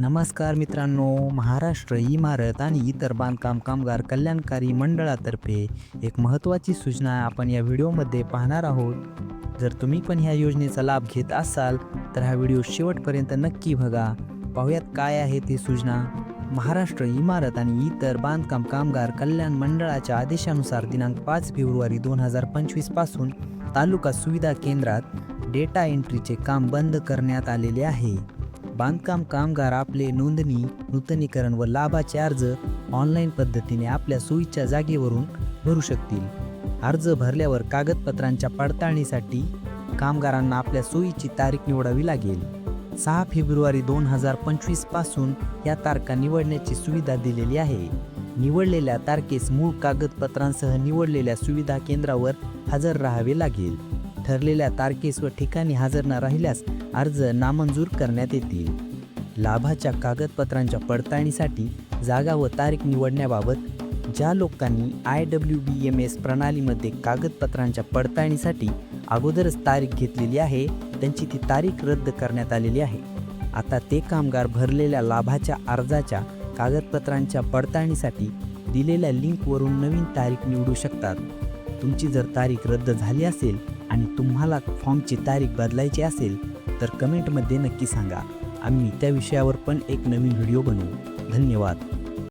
नमस्कार मित्रांनो महाराष्ट्र इमारत आणि इतर बांधकाम कामगार कल्याणकारी मंडळातर्फे एक महत्त्वाची सूचना आपण या व्हिडिओमध्ये पाहणार आहोत. जर तुम्ही पण ह्या योजनेचा लाभ घेत असाल तर हा व्हिडिओ शेवटपर्यंत नक्की बघा. पाहूयात काय आहे ती सूचना. महाराष्ट्र इमारत आणि इतर बांधकाम कामगार कल्याण मंडळाच्या आदेशानुसार दिनांक पाच फेब्रुवारी दोन हजार पंचवीसपासून तालुका सुविधा केंद्रात डेटा एंट्रीचे काम बंद करण्यात आलेले आहे. बांधकाम कामगार आपले नोंदणी नूतनीकरण व लाभाचे अर्ज ऑनलाईन पद्धतीने आपल्या सोयीच्या जागेवरून भरू शकतील. अर्ज भरल्यावर कागदपत्रांच्या पडताळणीसाठी कामगारांना आपल्या सोयीची तारीख निवडावी लागेल. सहा फेब्रुवारी दोन हजार पंचवीसपासून या तारखा निवडण्याची सुविधा दिलेली आहे. निवडलेल्या तारखेस मूळ कागदपत्रांसह निवडलेल्या सुविधा केंद्रावर हजर राहावे लागेल. ठरलेल्या तारखेस व ठिकाणी हजर न राहिल्यास अर्ज नामंजूर करण्यात येतील. लाभाच्या कागदपत्रांच्या पडताळणीसाठी जागा व तारीख निवडण्याबाबत ज्या लोकांनी I W B M S प्रणालीमध्ये कागदपत्रांच्या पडताळणीसाठी अगोदरच तारीख घेतलेली आहे त्यांची ती तारीख रद्द करण्यात आलेली आहे. आता ते कामगार भरलेल्या लाभाच्या अर्जाच्या कागदपत्रांच्या पडताळणीसाठी दिलेल्या लिंकवरून नवीन तारीख निवडू शकतात. तुमची जर तारीख रद्द झाली असेल आणि तुम्हाला फॉर्मची तारीख बदलायची असेल तर कमेंटमध्ये नक्की सांगा. आम्ही त्या विषयावर पण एक नवीन व्हिडिओ बनवू. धन्यवाद.